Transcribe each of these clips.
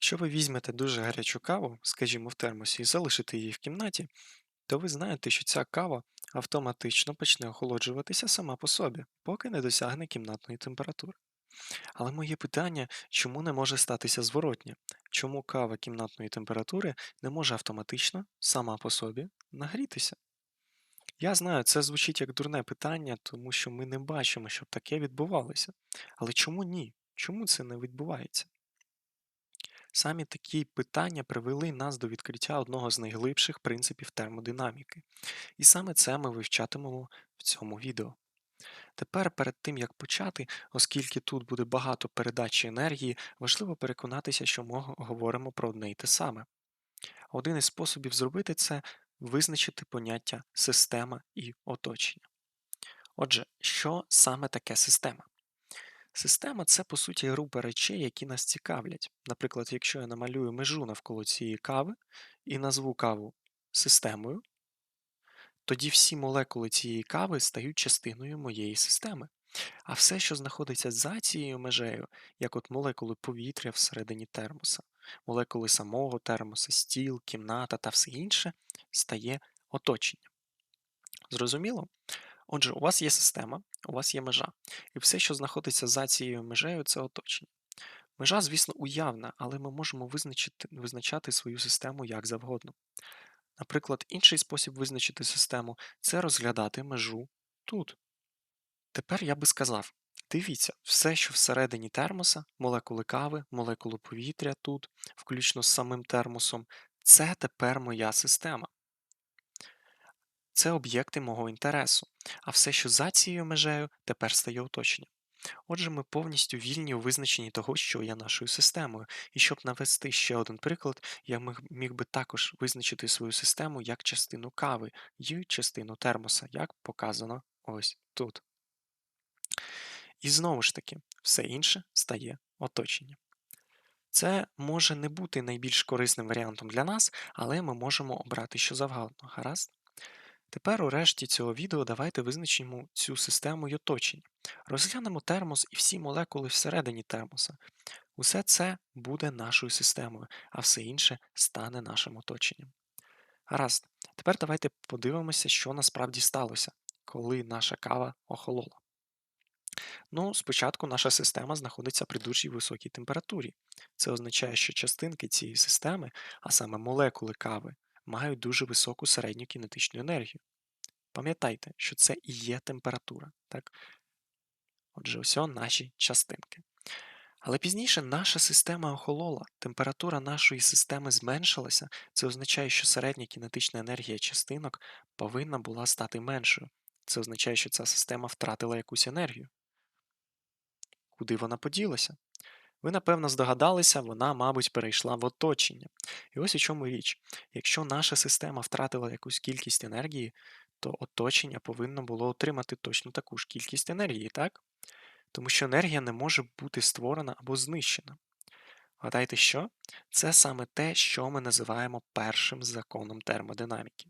Якщо ви візьмете дуже гарячу каву, скажімо, в термосі, і залишите її в кімнаті, то ви знаєте, що ця кава автоматично почне охолоджуватися сама по собі, поки не досягне кімнатної температури. Але моє питання, чому не може статися зворотнє? Чому кава кімнатної температури не може автоматично сама по собі нагрітися? Я знаю, це звучить як дурне питання, тому що ми не бачимо, щоб таке відбувалося. Але чому ні? Чому це не відбувається? Самі такі питання привели нас до відкриття одного з найглибших принципів термодинаміки. І саме це ми вивчатимемо в цьому відео. Тепер, перед тим як почати, оскільки тут буде багато передачі енергії, важливо переконатися, що ми говоримо про одне й те саме. Один із способів зробити це визначити поняття система і оточення. Отже, що саме таке система? Система це, по суті, група речей, які нас цікавлять. Наприклад, якщо я намалюю межу навколо цієї кави і назву каву системою, тоді всі молекули цієї кави стають частиною моєї системи. А все, що знаходиться за цією межею, як от молекули повітря всередині термоса, молекули самого термоса, стіл, кімната та все інше, стає оточенням. Зрозуміло? Отже, у вас є система, у вас є межа, і все, що знаходиться за цією межею, це оточення. Межа, звісно, уявна, але ми можемо визначити, визначати свою систему як завгодно. Наприклад, інший спосіб визначити систему це розглядати межу тут. Тепер я би сказав: дивіться, все, що всередині термоса, молекули кави, молекули повітря тут, включно з самим термосом, це тепер моя система. Це об'єкти мого інтересу, а все, що за цією межею, тепер стає оточенням. Отже, ми повністю вільні у визначенні того, що є нашою системою. І щоб навести ще один приклад, я міг би також визначити свою систему як частину кави і частину термоса, як показано ось тут. І знову ж таки, все інше стає оточенням. Це може не бути найбільш корисним варіантом для нас, але ми можемо обрати що завгодно. Гаразд? Тепер у решті цього відео давайте визначимо цю систему й оточення. Розглянемо термос і всі молекули всередині термоса. Усе це буде нашою системою, а все інше стане нашим оточенням. Гаразд, тепер давайте подивимося, що насправді сталося, коли наша кава охолола. Ну, спочатку наша система знаходиться при дуже високій температурі. Це означає, що частинки цієї системи, а саме молекули кави, мають дуже високу середню кінетичну енергію. Пам'ятайте, що це і є температура. Так? Отже, ось наші частинки. Але пізніше наша система охолола, температура нашої системи зменшилася, це означає, що середня кінетична енергія частинок повинна була стати меншою. Це означає, що ця система втратила якусь енергію. Куди вона поділася? Ви, напевно, здогадалися, вона, мабуть, перейшла в оточення. І ось у чому річ. Якщо наша система втратила якусь кількість енергії, то оточення повинно було отримати точно таку ж кількість енергії, так? Тому що енергія не може бути створена або знищена. Гадайте що? Це саме те, що ми називаємо першим законом термодинаміки.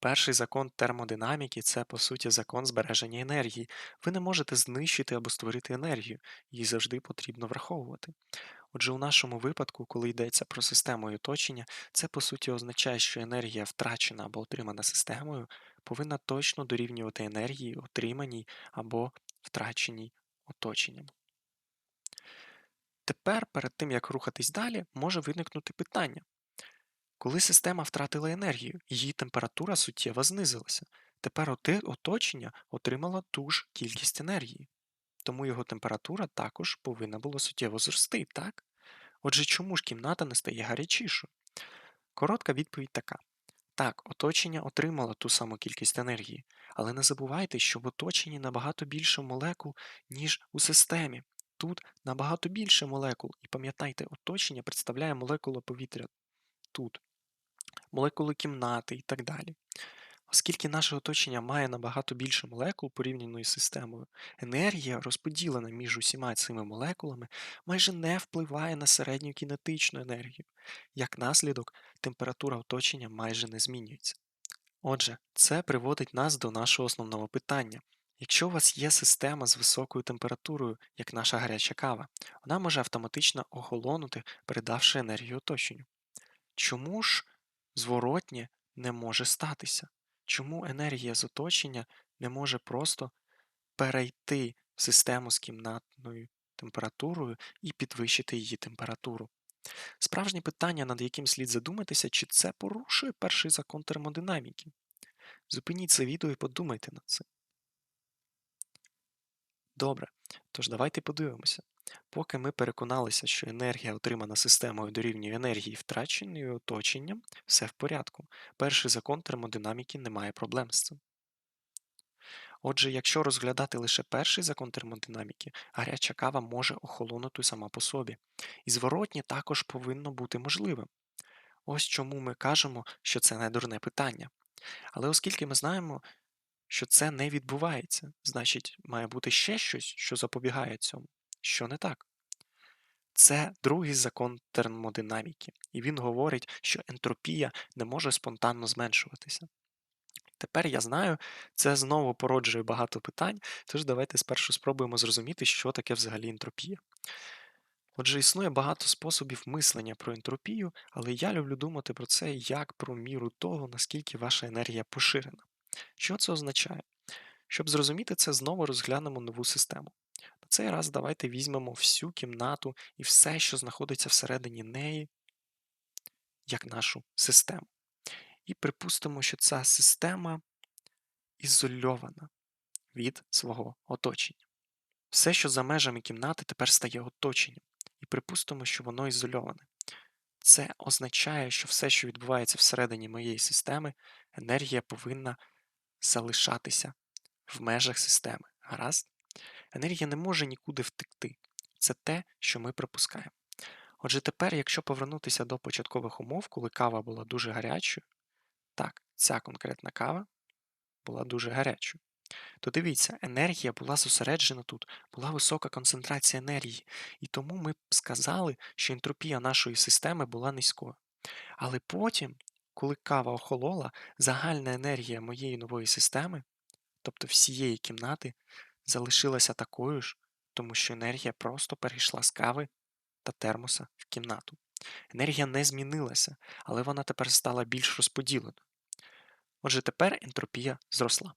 Перший закон термодинаміки це, по суті, закон збереження енергії. Ви не можете знищити або створити енергію, її завжди потрібно враховувати. Отже, у нашому випадку, коли йдеться про систему і оточення, це по суті означає, що енергія, втрачена або отримана системою, повинна точно дорівнювати енергії, отриманій або втраченій оточенням. Тепер, перед тим як рухатись далі, може виникнути питання. Коли система втратила енергію, її температура суттєво знизилася. Тепер оточення отримало ту ж кількість енергії. Тому його температура також повинна була суттєво зрости, так? Отже, чому ж кімната не стає гарячішою? Коротка відповідь така. Так, оточення отримало ту саму кількість енергії, але не забувайте, що в оточенні набагато більше молекул, ніж у системі. Тут набагато більше молекул. І пам'ятайте, оточення представляє молекула повітря тут молекули кімнати і так далі. Оскільки наше оточення має набагато більше молекул порівняно із системою, енергія, розподілена між усіма цими молекулами, майже не впливає на середню кінетичну енергію. Як наслідок, температура оточення майже не змінюється. Отже, це приводить нас до нашого основного питання: Якщо у вас є система з високою температурою, як наша гаряча кава, вона може автоматично охолонути, передавши енергію оточенню. Чому ж зворотнє не може статися? Чому енергія з оточення не може просто перейти в систему з кімнатною температурою і підвищити її температуру? Справжнє питання, над яким слід задуматися, чи це порушує перший закон термодинаміки. Зупиніть це відео і подумайте над цим. Добре, тож давайте подивимося. Поки ми переконалися, що енергія, отримана системою дорівнює енергії, втраченої оточенням, все в порядку. Перший закон термодинаміки не має проблем з цим. Отже, якщо розглядати лише перший закон термодинаміки, гаряча кава може охолонути сама по собі. І зворотнє також повинно бути можливим. Ось чому ми кажемо, що це не дурне питання. Але оскільки ми знаємо, що це не відбувається, значить, має бути ще щось, що запобігає цьому. Що не так? Це другий закон термодинаміки, і він говорить, що ентропія не може спонтанно зменшуватися. Тепер я знаю, це знову породжує багато питань, тож давайте спершу спробуємо зрозуміти, що таке взагалі ентропія. Отже, існує багато способів мислення про ентропію, але я люблю думати про це як про міру того, наскільки ваша енергія поширена. Що це означає? Щоб зрозуміти це, знову розглянемо нову систему. На цей раз давайте візьмемо всю кімнату і все, що знаходиться всередині неї, як нашу систему. І припустимо, що ця система ізольована від свого оточення. Все, що за межами кімнати, тепер стає оточенням. І припустимо, що воно ізольоване. Це означає, що все, що відбувається всередині моєї системи, енергія повинна залишатися в межах системи. Гаразд? Енергія не може нікуди втекти. Це те, що ми пропускаємо. Отже, тепер, якщо повернутися до початкових умов, коли кава була дуже гарячою, так, ця конкретна кава була дуже гарячою, то дивіться, енергія була зосереджена тут, була висока концентрація енергії, і тому ми б сказали, що ентропія нашої системи була низькою. Але потім, коли кава охолола, загальна енергія моєї нової системи, тобто всієї кімнати, залишилася такою ж, тому що енергія просто перейшла з кави та термоса в кімнату. Енергія не змінилася, але вона тепер стала більш розподіленою. Отже, тепер ентропія зросла.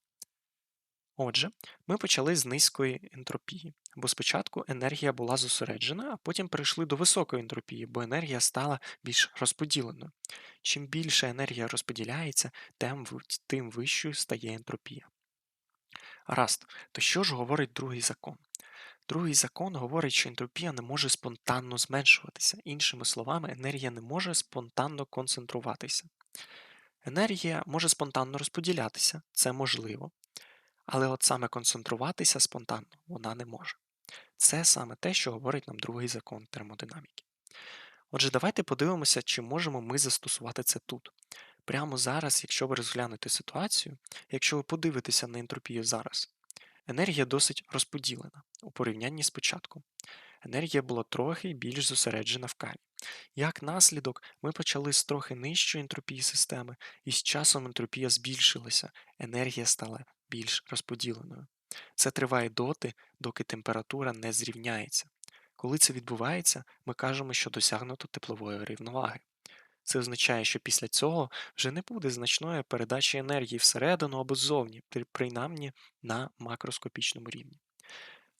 Отже, ми почали з низької ентропії, бо спочатку енергія була зосереджена, а потім перейшли до високої ентропії, бо енергія стала більш розподіленою. Чим більше енергія розподіляється, тим вищою стає ентропія. Гаразд, то що ж говорить другий закон? Другий закон говорить, що ентропія не може спонтанно зменшуватися. Іншими словами, енергія не може спонтанно концентруватися. Енергія може спонтанно розподілятися, це можливо. Але от саме концентруватися спонтанно вона не може. Це саме те, що говорить нам другий закон термодинаміки. Отже, давайте подивимося, чи можемо ми застосувати це тут. Прямо зараз, якщо ви розглянете ситуацію, якщо ви подивитеся на ентропію зараз, енергія досить розподілена у порівнянні з початком. Енергія була трохи більш зосереджена в каві. Як наслідок, ми почали з трохи нижчої ентропії системи, і з часом ентропія збільшилася, енергія стала більш розподіленою. Це триває доти, доки температура не зрівняється. Коли це відбувається, ми кажемо, що досягнуто теплової рівноваги. Це означає, що після цього вже не буде значної передачі енергії всередину або ззовні, принаймні на макроскопічному рівні.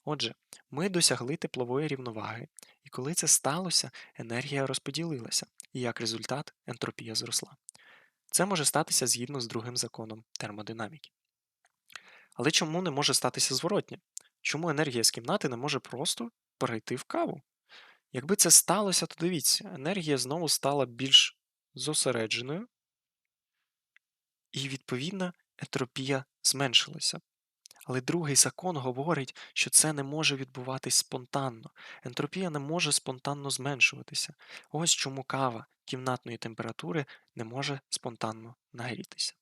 Отже, ми досягли теплової рівноваги, і коли це сталося, енергія розподілилася, і як результат ентропія зросла. Це може статися згідно з другим законом термодинаміки. Але чому не може статися зворотнє? Чому енергія з кімнати не може просто перейти в каву? Якби це сталося, то дивіться, енергія знову стала більш зосередженою, і, відповідно, ентропія зменшилася. Але другий закон говорить, що це не може відбуватись спонтанно. Ентропія не може спонтанно зменшуватися. Ось чому кава кімнатної температури не може спонтанно нагрітися.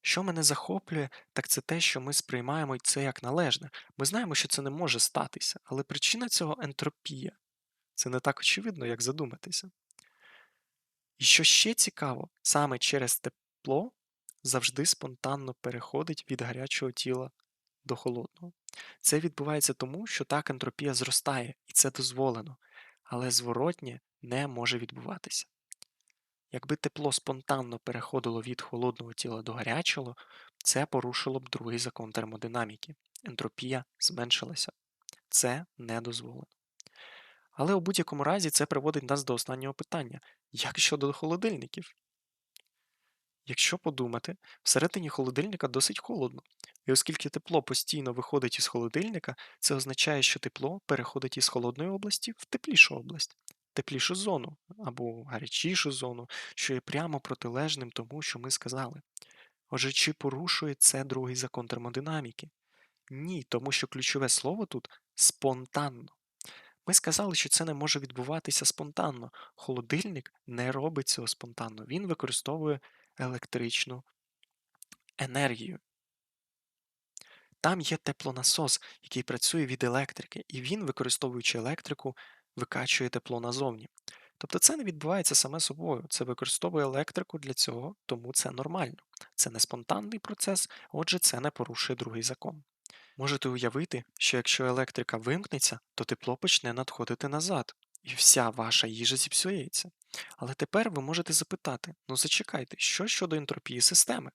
Що мене захоплює, так це те, що ми сприймаємо це як належне. Ми знаємо, що це не може статися, але причина цього ентропія. Це не так очевидно, як задуматися. І що ще цікаво, саме через тепло завжди спонтанно переходить від гарячого тіла до холодного. Це відбувається тому, що так ентропія зростає, і це дозволено, але зворотнє не може відбуватися. Якби тепло спонтанно переходило від холодного тіла до гарячого, це порушило б другий закон термодинаміки. Ентропія зменшилася. Це не дозволено. Але у будь-якому разі це приводить нас до останнього питання: як щодо холодильників? Якщо подумати, всередині холодильника досить холодно, і оскільки тепло постійно виходить із холодильника, це означає, що тепло переходить із холодної області в теплішу область, теплішу зону або гарячішу зону, що є прямо протилежним тому, що ми сказали. Отже, чи порушує це другий закон термодинаміки? Ні, тому що ключове слово тут спонтанно. Ми сказали, що це не може відбуватися спонтанно. Холодильник не робить цього спонтанно, він використовує електричну енергію. Там є теплонасос, який працює від електрики, і він, використовуючи електрику, викачує тепло назовні. Тобто це не відбувається саме собою, це використовує електрику для цього, тому це нормально. Це не спонтанний процес, отже, це не порушує другий закон. Можете уявити, що якщо електрика вимкнеться, то тепло почне надходити назад, і вся ваша їжа зіпсується. Але тепер ви можете запитати: ну зачекайте, що щодо ентропії системи?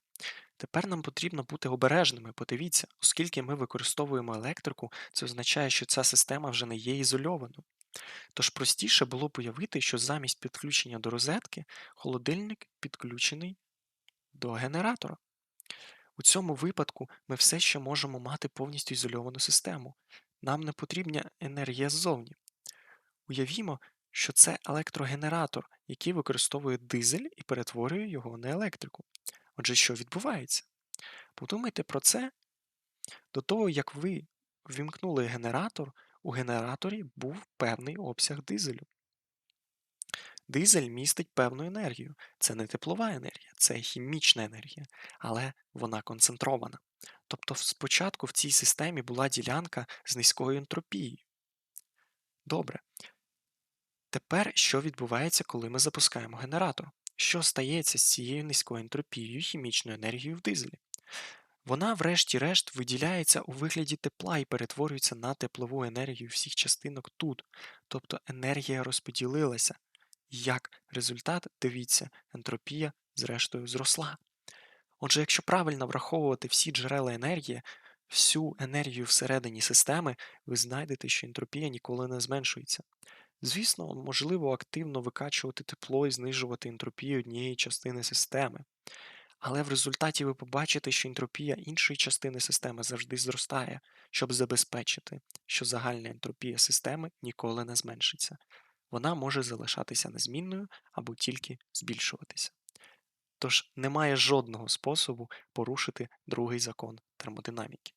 Тепер нам потрібно бути обережними, подивіться, оскільки ми використовуємо електрику, це означає, що ця система вже не є ізольованою. Тож простіше було б уявити, що замість підключення до розетки холодильник підключений до генератора. У цьому випадку ми все ще можемо мати повністю ізольовану систему. Нам не потрібна енергія ззовні. Уявімо, що це електрогенератор, який використовує дизель і перетворює його на електрику. Отже, що відбувається? Подумайте про це до того, як ви ввімкнули генератор, у генераторі був певний обсяг дизелю. Дизель містить певну енергію. Це не теплова енергія, це хімічна енергія, але вона концентрована. Тобто спочатку в цій системі була ділянка з низькою ентропією. Добре. Тепер що відбувається, коли ми запускаємо генератор? Що стається з цією низькою ентропією хімічною енергією в дизелі? Вона, врешті-решт, виділяється у вигляді тепла і перетворюється на теплову енергію всіх частинок тут, тобто енергія розподілилася. Як результат, дивіться, ентропія, зрештою, зросла. Отже, якщо правильно враховувати всі джерела енергії, всю енергію всередині системи, ви знайдете, що ентропія ніколи не зменшується. Звісно, можливо активно викачувати тепло і знижувати ентропію однієї частини системи. Але в результаті ви побачите, що ентропія іншої частини системи завжди зростає, щоб забезпечити, що загальна ентропія системи ніколи не зменшиться. Вона може залишатися незмінною або тільки збільшуватися. Тож немає жодного способу порушити другий закон термодинаміки.